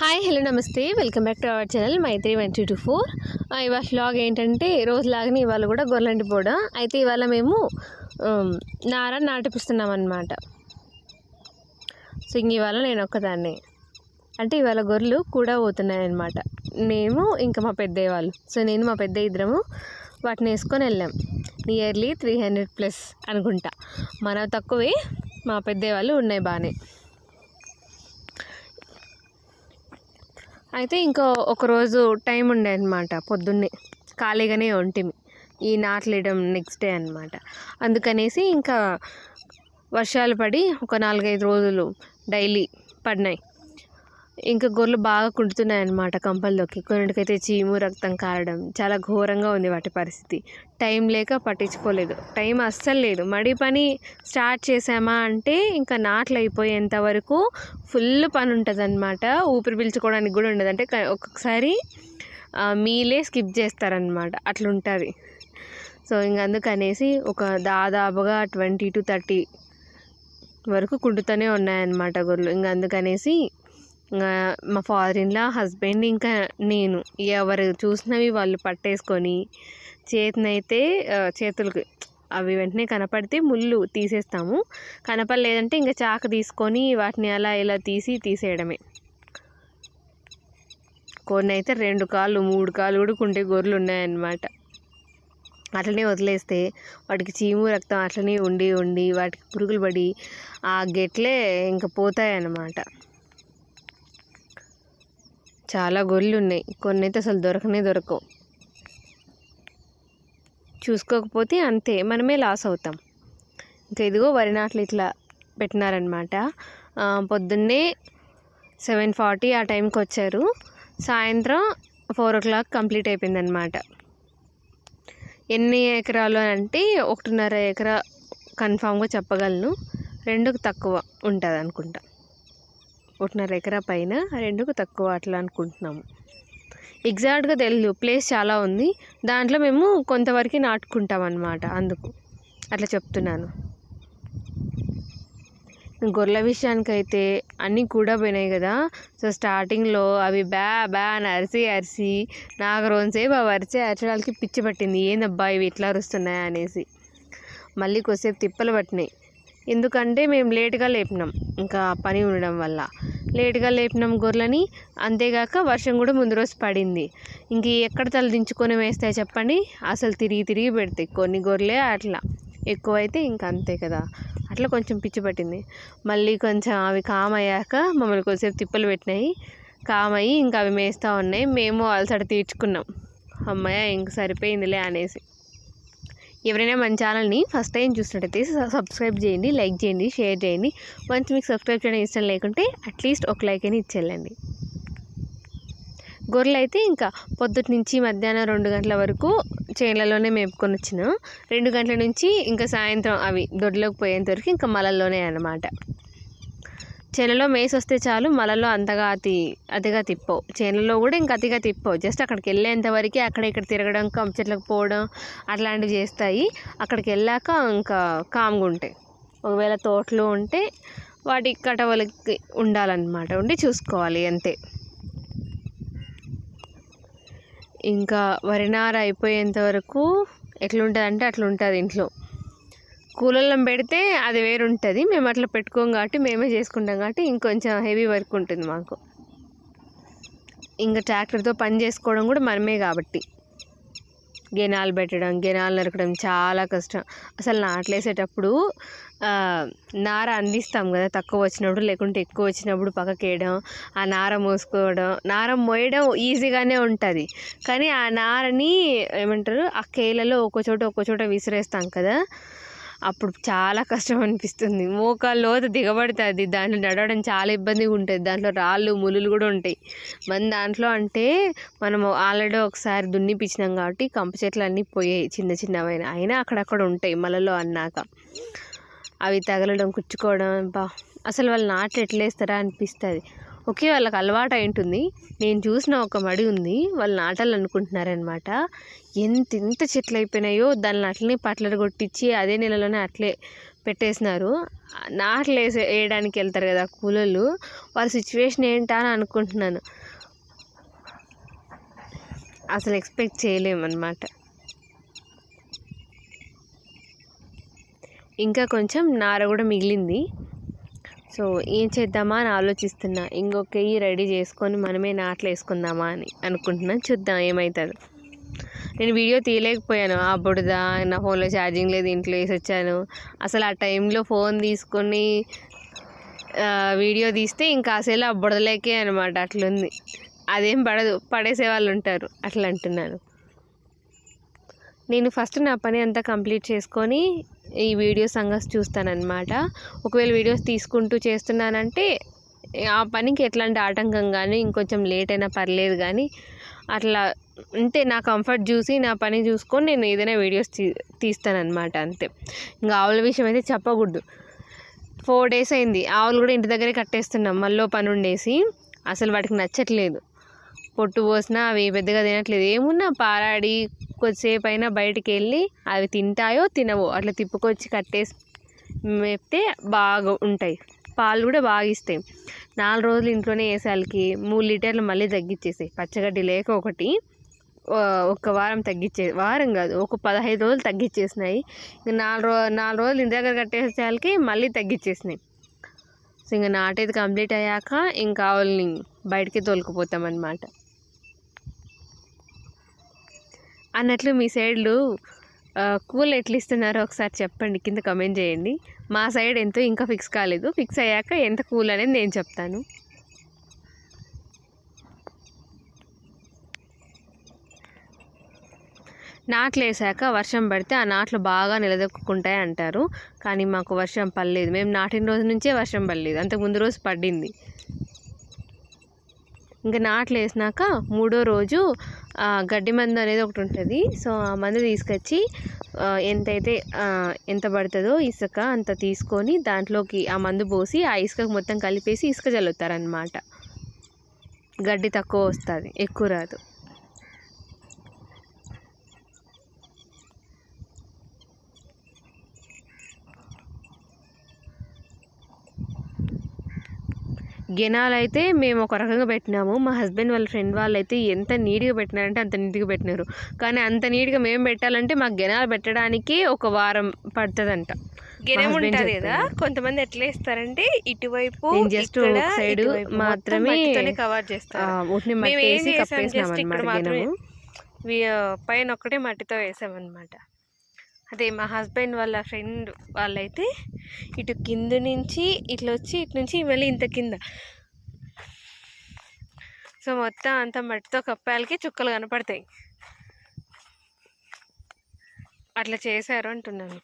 Hi hello నమస్తే. Welcome back to our channel Maitri one two two four ఇవాళ vlog ఏంటంటే రోజులాగానే ఇవాళ కూడా గొర్రెంటి పోవడం అయితే ఇవాళ మేము నార నాటిపిస్తున్నాం అనమాట సో ఇంక ఇవాళ నేను ఒక్కదాన్ని. అంటే ఇవాళ గొర్రెలు కూడా పోతున్నాయి మేము ఇంకా మా పెద్దయ్య వాళ్ళు. సో నేను మా పెద్ద ఇద్దరము వాటిని వేసుకొని వెళ్ళాం. నియర్లీ త్రీ హండ్రెడ్ ప్లస్ అనుకుంటా. మన తక్కువే మా పెద్దయ్య వాళ్ళు ఉన్నాయి బాగానే. అయితే ఇంకో ఒకరోజు టైం ఉండే అనమాట పొద్దున్నే. ఖాళీగానే ఒంటిమి ఈ నాట్లేయడం నెక్స్ట్ డే అనమాట అందుకనేసి ఇంకా వర్షాలు పడి ఒక నాలుగైదు రోజులు డైలీ పడినాయి. ఇంకా గొర్రెలు బాగా కుంటుతున్నాయి అన్నమాట కంపల్లోకి. కొన్నిటికైతే చీము రక్తం కారడం చాలా ఘోరంగా ఉంది వాటి పరిస్థితి. టైం లేక పట్టించుకోలేదు. టైం అస్సలు లేదు. మడి పని స్టార్ట్ చేసామా అంటే ఇంకా నాట్లు అయిపోయేంత వరకు ఫుల్ పని ఉంటుంది అనమాట ఊపిరి పీల్చుకోవడానికి కూడా ఉండదు. అంటే ఒక్కొక్కసారి మీలే స్కిప్ చేస్తారనమాట అట్లుంటుంది. సో ఇంక అందుకనేసి ఒక దాదాపుగా ట్వంటీ టు థర్టీ వరకు కుంటుతూనే ఉన్నాయన్నమాట గొర్రెలు. ఇంక అందుకనేసి మా ఫాదర్ ఇన్లా హస్బెండ్ ఇంకా నేను. ఎవరు చూసినవి వాళ్ళు పట్టేసుకొని చేతినైతే చేతులకి చేతులకు అవి వెంటనే కనపడితే ముళ్ళు తీసేస్తాము. కనపడలేదంటే ఇంకా చాకు తీసుకొని వాటిని అలా ఇలా తీసి తీసేయడమే. కొన్ని అయితే రెండు కాళ్ళు మూడు కాళ్ళు కూడా కుంటే గొర్రెలు ఉన్నాయన్నమాట. అట్లనే వదిలేస్తే వాటికి చీము రక్తం అట్లనే ఉండి ఉండి వాటికి పురుగులు పడి ఆ గెట్లే ఇంకా పోతాయి అన్నమాట చాలా గొర్రెలు ఉన్నాయి కొన్ని అయితే అసలు దొరకనే దొరకవు. చూసుకోకపోతే అంతే మనమే లాస్ అవుతాం. ఇంకా ఇదిగో వరి నాట్లు ఇట్లా పెట్టినారనమాట. పొద్దున్నే సెవెన్ ఫార్టీ ఆ టైంకి వచ్చారు. సాయంత్రం ఫోర్ ఓ క్లాక్ కంప్లీట్ అయిపోయిందనమాట. ఎన్ని ఎకరాలు అంటే ఒకటిన్నర ఎకరా కన్ఫామ్గా చెప్పగలను. రెండుకు తక్కువ ఉంటుంది అనుకుంటా ఒకటిన్నర ఎకరా పైన రెండుకు తక్కువ అట్లా అనుకుంటున్నాము. ఎగ్జాక్ట్గా తెలియదు ప్లేస్ చాలా ఉంది. దాంట్లో మేము కొంతవరకు నాటుకుంటాం అన్నమాట అందుకు. అట్లా చెప్తున్నాను. గొర్రెల విషయానికైతే అన్నీ కూడా పోయినాయి కదా. సో స్టార్టింగ్లో అవి బ్యా బ్యా అని అరిసి అరిసి నాకు రోజుసేపు అవి అరిచి అరచడానికి పిచ్చి పట్టింది. ఏందబ్బా ఇవి ఇట్లా అరుస్తున్నాయి? అనేసి. మళ్ళీ కొద్దిసేపు తిప్పలు పట్టినాయి. ఎందుకంటే మేము లేటుగా లేపినాం. ఇంకా పని ఉండడం వల్ల. లేటుగా లేపినాం గొర్రెలని. అంతేగాక వర్షం కూడా ముందు రోజు పడింది. ఇంక ఎక్కడ తల దించుకొని వేస్తాయి చెప్పండి. అసలు తిరిగి తిరిగి పెడతాయి. కొన్ని గొర్రెలే అట్లా. ఎక్కువైతే ఇంకా అంతే కదా. అట్లా కొంచెం పిచ్చి పట్టింది. మళ్ళీ కొంచెం అవి కామ్ అయ్యాక మమ్మల్ని కొద్దిసేపు తిప్పలు పెట్టినాయి. కామ్ అయ్యి ఇంకా అవి మేస్తూ ఉన్నాయి. మేము అలసట తీర్చుకున్నాం. అమ్మయ్య ఇంక సరిపోయిందిలే అనేసి. ఎవరైనా మన ఛానల్ని ఫస్ట్ టైం చూసినట్టయితే సబ్స్క్రైబ్ చేయండి లైక్ చేయండి షేర్ చేయండి. మంచి మీకు సబ్స్క్రైబ్ చేయడం ఇష్టం లేకుంటే అట్లీస్ట్ ఒక లైక్ అని ఇచ్చేళ్ళండి. గొర్రెలు అయితే ఇంకా పొద్దుటి నుంచి మధ్యాహ్నం రెండు గంటల వరకు చేనులలోనే మేపుకొని వచ్చిన రెండు గంటల నుంచి ఇంకా సాయంత్రం అవి దొడ్లోకి పోయేంత వరకు ఇంకా మలల్లోనే అనమాట చేనులో మేసి వస్తే చాలు మలలో అంతగా అతి అతిగా తిప్పవు. చేనులో కూడా ఇంకా అతిగా తిప్పవు. జస్ట్ అక్కడికి వెళ్ళేంత వరకే అక్కడ ఇక్కడ తిరగడం కంచెట్లకు పోవడం అట్లాంటివి చేస్తాయి. అక్కడికి వెళ్ళాక ఇంకా కామ్గా ఉంటాయి. ఒకవేళ తోటలో ఉంటే వాటి కటవలకి ఉండాలన్నమాట. ఉండి చూసుకోవాలి అంతే. ఇంకా వరినార అయిపోయేంత వరకు ఎట్లుంటుంది అంటే ఇంట్లో. కూలర్లను పెడితే అది వేరు ఉంటుంది మేము అట్లా పెట్టుకోం కాబట్టి మేమే చేసుకుంటాం కాబట్టి ఇంకొంచెం హెవీ వర్క్ ఉంటుంది మాకు. ఇంకా ట్రాక్టర్తో పని చేసుకోవడం కూడా మనమే కాబట్టి. గెనాలు పెట్టడం గెనాలు నరకడం చాలా కష్టం. అసలు నాట్లేసేటప్పుడు నార అందిస్తాం కదా తక్కువ వచ్చినప్పుడు లేకుంటే ఎక్కువ వచ్చినప్పుడు పక్కకేయడం ఆ నార మోసుకోవడం. నార మోయడం ఈజీగానే ఉంటుంది. కానీ ఆ నారని ఏమంటారు ఆ కేలలో ఒక్కో చోట ఒక్కో చోట విసిరేస్తాం కదా అప్పుడు చాలా కష్టం అనిపిస్తుంది. మోకాలు లోతు దిగబడుతుంది. దాంట్లో నడవడం చాలా ఇబ్బందిగా ఉంటుంది. దాంట్లో రాళ్ళు ములులు కూడా ఉంటాయి. మన దాంట్లో అంటే మనం ఆల్రెడీ ఒకసారి దున్నిపించినాం కాబట్టి కంప చెట్లు అన్నీ పోయాయి చిన్న చిన్నవైన. అయినా అక్కడక్కడ ఉంటాయి మలలో అన్నాక. అవి తగలడం కుచ్చుకోవడం బా. అసలు వాళ్ళు నాట్లు ఎట్లేస్తారా అనిపిస్తుంది. ఓకే వాళ్ళకి అలవాటు అయి ఉంటుంది నేను చూసిన ఒక మడి ఉంది వాళ్ళు నాటాలనుకుంటున్నారనమాట ఎంత ఎంత చెట్లు అయిపోయినాయో దాన్ని అట్లనే పట్లలు కొట్టించి అదే నెలలోనే అట్లే పెట్టేసినారు. నాట్లు వేసే వేయడానికి వెళ్తారు కదా కూలోళ్ళు. వాళ్ళ సిచ్యువేషన్ ఏంటా అని అనుకుంటున్నాను. అసలు ఎక్స్పెక్ట్ చేయలేమన్నమాట. ఇంకా కొంచెం నార కూడా మిగిలింది. సో ఏం చేద్దామా అని ఆలోచిస్తున్నా. ఇంకొక రెడీ చేసుకొని మనమే నాట్లు వేసుకుందామా అని అనుకుంటున్నాను చూద్దాం ఏమవుతుందో నేను వీడియో తీయలేకపోయాను. ఆ బుడద నా ఫోన్లో ఛార్జింగ్ లేదు ఇంట్లో వేసి వచ్చాను. అసలు ఆ టైంలో ఫోన్ తీసుకొని వీడియో తీస్తే ఇంకా అసలు ఆ బుడదలేకే అనమాట అట్లుంది. అదేం పడదు. పడేసే వాళ్ళు ఉంటారు. అట్లా అంటున్నాను నేను ఫస్ట్ నా పని అంతా కంప్లీట్ చేసుకొని ఈ వీడియోస్ సంగతి చూస్తానన్నమాట. ఒకవేళ వీడియోస్ తీసుకుంటూ చేస్తున్నానంటే ఆ పనికి ఎట్లాంటి ఆటంకం కానీ ఇంకొంచెం లేట్ అయినా పర్లేదు కానీ అట్లా అంతే నా కంఫర్ట్ చూసి నా పని చూసుకొని నేను ఏదైనా వీడియోస్ తీ తీస్తానన్నమాట అంతే. ఇంకా ఆవుల విషయం అయితే చెప్పకూడదు. ఫోర్ డేస్ అయింది. ఆవులు కూడా ఇంటి దగ్గరే కట్టేస్తున్నాం. మళ్ళీ పని ఉండేసి అసలు వాటికి నచ్చట్లేదు. పొట్టు పోసినా అవి పెద్దగా తినట్లేదు. ఏమున్నా పారాడి కొద్దిసేపు అయినా బయటికి వెళ్ళి అవి తింటాయో తినవో అట్లా తిప్పుకొచ్చి కట్టేసి మెప్తే బాగా ఉంటాయి. పాలు కూడా బాగా ఇస్తాయి. నాలుగు రోజులు ఇంట్లోనే వేసేళ్ళకి మూడు లీటర్లు మళ్ళీ తగ్గించేసాయి పచ్చగడ్డి లేక ఒకటి ఒక వారం తగ్గించే వారం కాదు ఒక పదహైదు రోజులు తగ్గించేసినాయి ఇంకా నాలుగు రో నాలుగు రోజులు ఇంటి దగ్గర కట్టేసేళ్ళకి మళ్ళీ తగ్గించేసినాయి సో ఇంకా నాటేది కంప్లీట్ అయ్యాక ఇంకా ఆవుల్ని బయటికి తోలుకుపోతామన్నమాట అన్నమాట అన్నట్లు మీ సైడ్లు కూల్ ఎట్లా ఇస్తున్నారో ఒకసారి చెప్పండి కింద కమెంట్ చేయండి. మా సైడ్ ఎంతో ఇంకా ఫిక్స్ కాలేదు. ఫిక్స్ అయ్యాక ఎంత కూల్ అనేది నేను చెప్తాను. నాట్లు వేసాక వర్షం పడితే ఆ నాట్లు బాగా నిలదొక్కుంటాయి అంటారు. కానీ మాకు వర్షం పడలేదు. మేము నాటిన రోజు నుంచే వర్షం పడలేదు. అంతకు ముందు రోజు పడింది. ఇంకా నాట్లు వేసినాక మూడో రోజు గడ్డి మందు అనేది ఒకటి ఉంటుంది. సో ఆ మందు తీసుకొచ్చి ఎంతైతే ఎంత పడుతుందో ఇసుక అంత తీసుకొని దాంట్లోకి ఆ మందు పోసి ఆ ఇసుకకు మొత్తం కలిపేసి ఇసుక చల్లుతారనమాట గడ్డి తక్కువ వస్తుంది ఎక్కువ రాదు. గినాలు అయితే మేము ఒక రకంగా పెట్టినాము. మా హస్బెండ్ వాళ్ళ ఫ్రెండ్ వాళ్ళు అయితే ఎంత నీట్గా పెట్టినారంటే అంత నీట్గా పెట్టినారు. కానీ అంత నీట్గా మేము పెట్టాలంటే మాకు గినాలు పెట్టడానికి ఒక వారం పడుతుందంట. గెనం ఉంటది కదా. కొంతమంది ఎట్లా వేస్తారంటే ఇటువైపు ఒక ఇటువైపు మొత్తం మాత్రమే, కవర్ చేస్తారు. పైన ఒక్కటే మట్టితో వేసామన్నమాట. అదే మా హస్బెండ్ వాళ్ళ ఫ్రెండ్ వాళ్ళైతే ఇటు కింద నుంచి ఇట్లా వచ్చి ఇటు నుంచి మళ్ళీ ఇంత కింద. సో మొత్తం అంత మట్టితో కప్పాలకి చుక్కలు కనపడతాయి. అట్లా చేశారు అంటున్నాను.